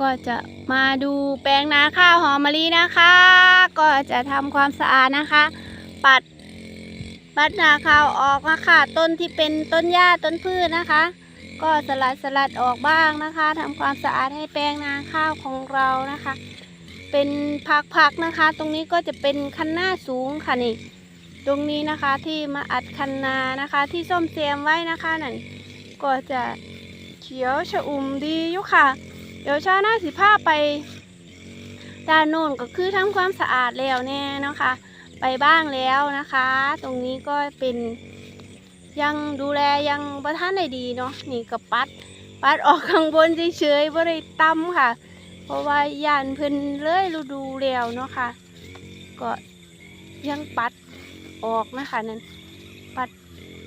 ก็จะมาดูแปลงนาข้าวหอมมะลินะคะ ก็จะทำความสะอาดนะคะ ปัดปัดนาข้าวออกนะคะต้นที่เป็นต้นหญ้าต้นพืชนะคะ ก็สลัดสลัดออกบ้างนะคะทำความสะอาดให้แปลงนาข้าวของเรานะคะ เป็นพักๆนะคะ ตรงนี้ก็จะเป็นคันหน้าสูงค่ะนี่ตรงนี้นะคะที่มาอัดคันนานะคะ ที่ส้มเสียมไว้นะคะนั่นก็จะเขียวชอุ่มดีอยู่ค่ะ เดี๋ยวชาวนาสิภาไปด้านโน้นก็คือทำความสะอาดแล้วแน่นะคะ ไปบ้างแล้วนะคะ ตรงนี้ก็เป็นยังดูแลยังประท่านได้ดีเนาะนี่ก็ปัด ปัดออกข้างบนเฉยๆบ่ได้ตํค่ะ เพราะว่ายานเพิ่นเลยฤดูแล้วเนาะค่ะ ก็ยังปัดออกนะคะนั่นปัด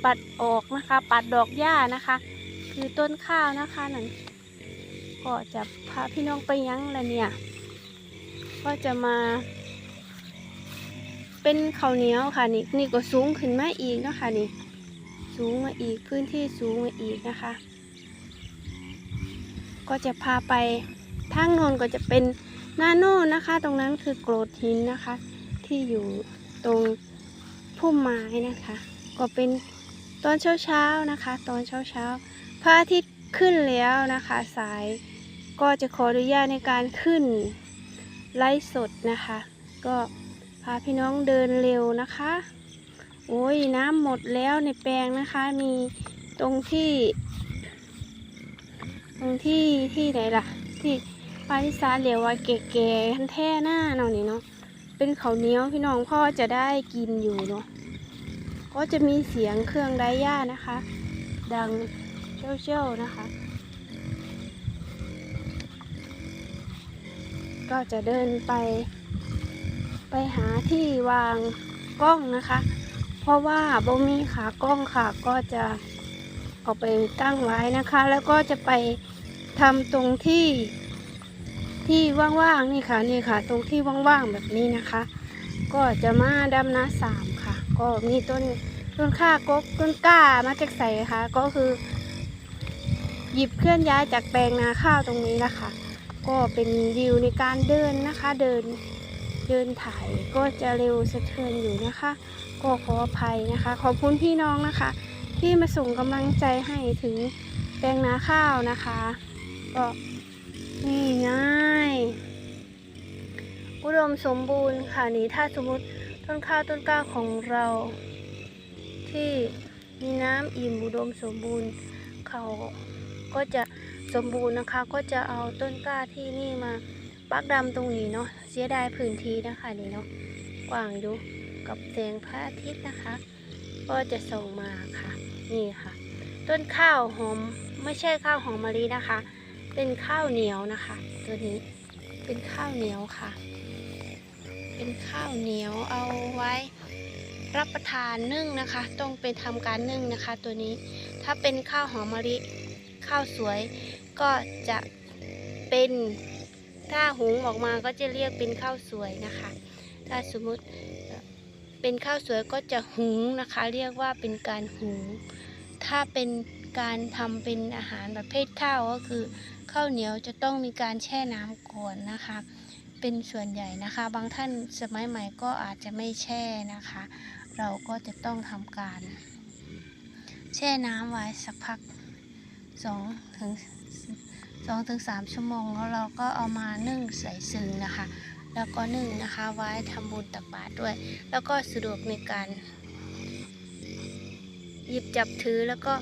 ปัดออกนะคะ ปัดดอกหญ้านะคะ คือต้นข้าวนะคะนั่น ก็จะพาพี่น้องไปยั้งละเนี่ยก็จะมา เป็นข้าวเหนียวค่ะนี่นี่ก็สูงขึ้นมาอีกเนาะค่ะนี่ สูงมาอีกพื้นที่สูงมาอีกนะคะ ก็จะพาไปทางโน้นก็จะเป็นนาโน่นนะคะ ตรงนั้นคือโกรดหินนะคะ ที่อยู่ตรงพุ่มไม้นะคะ ก็เป็นตอนเช้าๆนะคะ ตอนเช้าๆพระอาทิตย์ขึ้นแล้วนะคะ สาย ก็จะขออนุญาตในการขึ้นไลฟ์สดนะคะ ก็พาพี่น้องเดินเร็วนะคะ โอ้ยน้ำหมดแล้วในแปลงนะคะ มีตรงที่ ตรงที่ที่ไหนล่ะ ที่ปาทิสาเรียกว่าเก๋ๆทันแท่หน้าเนาะนี่เนาะเป็นเขาเหนียวพี่น้องพ่อจะได้กินอยู่เนาะก็จะมีเสียงเครื่องไดย่านะคะ ดังเจ้าๆนะคะ ก็จะเดินไป ไปหาที่วางกล้องนะคะ เพราะว่าโบมีขากล้องค่ะ ก็จะเอาไปตั้งไว้นะคะ แล้วก็จะไปทำตรงที่ที่ว่างๆนี่ค่ะนี่ค่ะ ตรงที่ว่างๆแบบนี้นะคะ ก็จะมาดำนาสามค่ะ ก็มีต้นต้นข่ากกต้นกล้ามาจากใส่ค่ะ ก็คือ หยิบเคลื่อนย้ายจากแปลงนาข้าวตรงนี้นะคะ ก็เป็นวิวในการเดินนะคะ เดินเดินถ่ายก็จะเร็วสะเทือนอยู่นะคะ ก็ขออภัยนะคะ ขอบคุณพี่น้องนะคะ ที่มาส่งกำลังใจให้ถึงแปลงนาข้าวนะคะ ก็นี่ง่ายอุดมสมบูรณ์ค่ะนี่ถ้าสมมติต้นข้าวต้นกล้าของเรา ที่มีน้ำอิ่มอุดมสมบูรณ์เขาก็จะ สมบูรณ์นะคะ ก็จะเอาต้นกล้าที่นี่มาปักดำตรงนี้เนาะเสียดายพื้นที่นะคะนี่เนาะกว้างอยู่กับแสงพระอาทิตย์นะคะ ก็จะส่งมาค่ะ นี่ค่ะ ต้นข้าวหอมไม่ใช่ข้าวหอมมะลินะคะ เป็นข้าวเหนียวนะคะ ตัวนี้เป็นข้าวเหนียวค่ะ เป็นข้าวเหนียวเอาไว้รับประทานนึ่งนะคะ ต้องเป็นทำการนึ่งนะคะ ตัวนี้ถ้าเป็นข้าวหอมมะลิ ข้าวสวยก็จะเป็นถ้าหุงออกมาก็จะเรียกเป็นข้าวสวยนะคะ ถ้าสมมติเป็นข้าวสวยก็จะหุงนะคะ เรียกว่าเป็นการหุง ถ้าเป็นการทำเป็นอาหารประเภทข้าวก็คือข้าวเหนียวจะต้องมีการแช่น้ำก่อนนะคะ เป็นส่วนใหญ่นะคะ บางท่านสมัยใหม่ก็อาจจะไม่แช่นะคะ เราก็จะต้องทำการ แช่น้ำไว้สักพัก สองถึงสองถึงสามชั่วโมงแล้วเราก็เอามานึ่งใส่ซึ้งนะคะ แล้วก็นึ่งนะคะไว้ทำบุญตักบาตรด้วย แล้วก็สะดวกในการ หยิบจับถือแล้วก็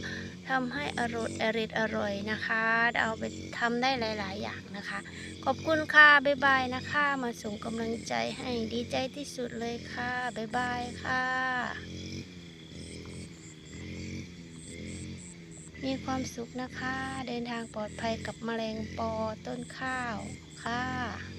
ทำให้อร่อยอร่อยอร่อยนะคะ เอาไปทำได้หลาย ๆ อย่างนะคะ ขอบคุณค่ะบ๊ายบายนะคะ มาส่งกำลังใจให้ดีใจที่สุดเลยค่ะบ๊ายบายค่ะ มีความสุขนะคะ เดินทางปลอดภัยกับแมลงปอต้นข้าวค่ะ